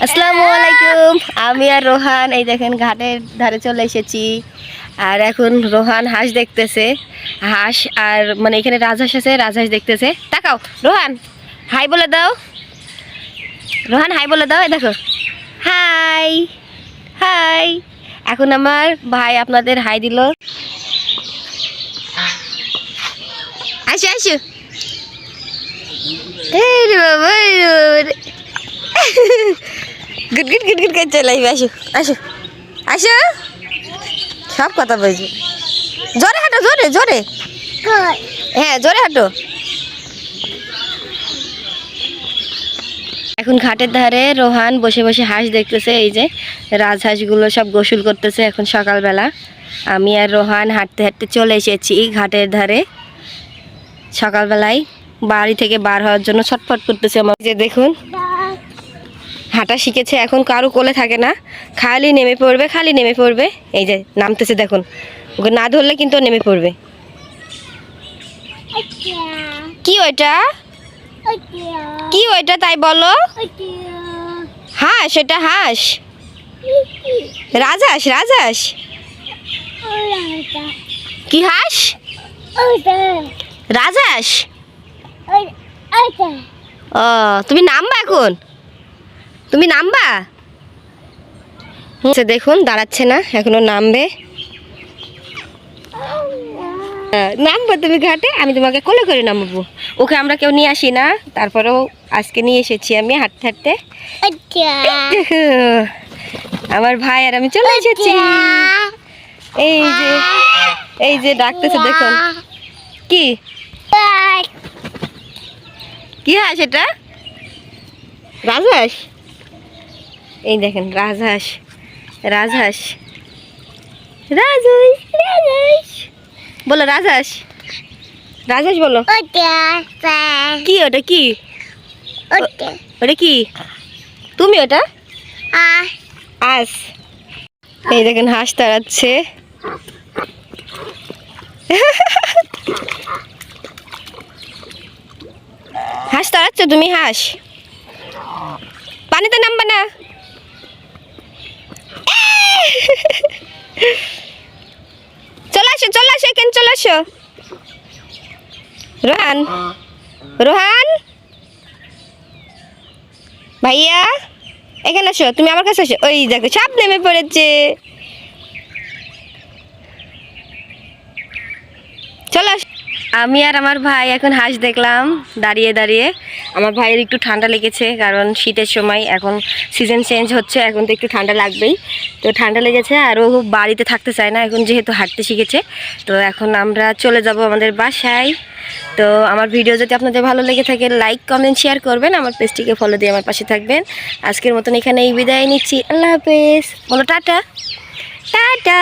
আসসালামু আলাইকুম, আমি আর রোহান, এই দেখেন ঘাটের ধারে চলে এসেছি। আর এখন রোহান হাঁস দেখতেছে, হাঁস আর মানে এখানে রাজহাঁস আছে, রাজহাঁস দেখতেছে। তাকাও, রোহান, হাই বলে দাও। রোহান, হাই বলে দাও, এই দেখো। Hi hi. এখন আমার ভাই আপনাদের হাই দিল। আসো আসো। এই বাবা। গুড গুড গুড করে চলে আসবে আসো আসো আসো। সব কথা বলছি। জোরে হাঁটো জোরে জোরে। হ্যাঁ জোরে হাঁটো। এখন ঘাটের ধারে রোহান বসে বসে হাঁস দেখতেছে এই যে রাজহাঁসগুলো সব গোসল করতেছে এখন সকালবেলা। আমি আর রোহান হাঁটতে হাঁটতে চলে এসেছি ঘাটের ধারে। সকালবেলায় বাড়ি থেকে বার হওয়ার জন্য ছটফট করতেছে আমার যে দেখুন হাঁটা শিখেছে এখন কারও কোলে থাকে না। খালি নেমে পড়বে খালি নেমে পড়বে। এই যে নামতেছে দেখুন। ওকে না ধরলে কিন্তু নেমে পড়বে। কি ওইটা? কি ওইটা তাই বলো? হাঁস এটা হাঁস। রাজহাঁস রাজহাঁস কি হাঁস? রাজহাঁস ও তুমি নামবা এখন। তুমি নামবা? সে দেখুন দাঁড়াচ্ছে না এখনও নামবে। নামবো তুমি ঘাটে আমি তোমাকে কোলে করে নামবো। ওকে আমরা কেউ নিয়ে আসি না তারপরেও আজকে নিয়ে এসেছি আমি হাঁটতে হাঁটতে। আমার ভাই আর আমি চলে এসেছি। এই যে এই যে ডাকতেছে দেখুন। কি? কি হয় সেটা? রাজহাঁস? এই দেখেন, রাজহাঁস। রাজহাঁস। রাজহাঁস রাজহাঁস। বলো, রাজহাঁস। রাজহাঁস বলো। কি ওটা কি? ওটা কি? তুমি ওটা? আস। এই দেখেন, হাঁস তাড়াচ্ছে। হাঁস তাড়াচ্ছ তুমি, হাঁস? পানিতে নামবা না চলে আসো চলে আসো এখানে চলে আসো রোহান? রোহান? ভাইয়া? এখানে আসো, তুমি আমার কাছে আসো। ওই দেখো, সাপ নেমে পড়েছে চলো আস- আমি আর আমার ভাই এখন হাঁস দেখলাম, দাঁড়িয়ে দাঁড়িয়ে। আমার ভাইয়ের একটু ঠান্ডা লেগেছে, কারণ শীতের সময় এখন সিজন চেঞ্জ হচ্ছে, এখন তো একটু ঠান্ডা লাগবেই। তো ঠান্ডা লেগেছে, আর ও বাড়িতে থাকতে চায় না, এখন যেহেতু হাঁটতে শিখেছে। তো এখন আমরা চলে যাব আমাদের বাসায়। তো আমার ভিডিও যদি আপনাদের ভালো লেগে থাকে লাইক কমেন্ট শেয়ার করবেন। আমার পেজটিকে ফলো দিয়ে আমার পাশে থাকবেন। আজকের মতন এখানে এই বিদায় নিচ্ছি। আল্লাহ হাফেজ। বলো টাটা। টাটা।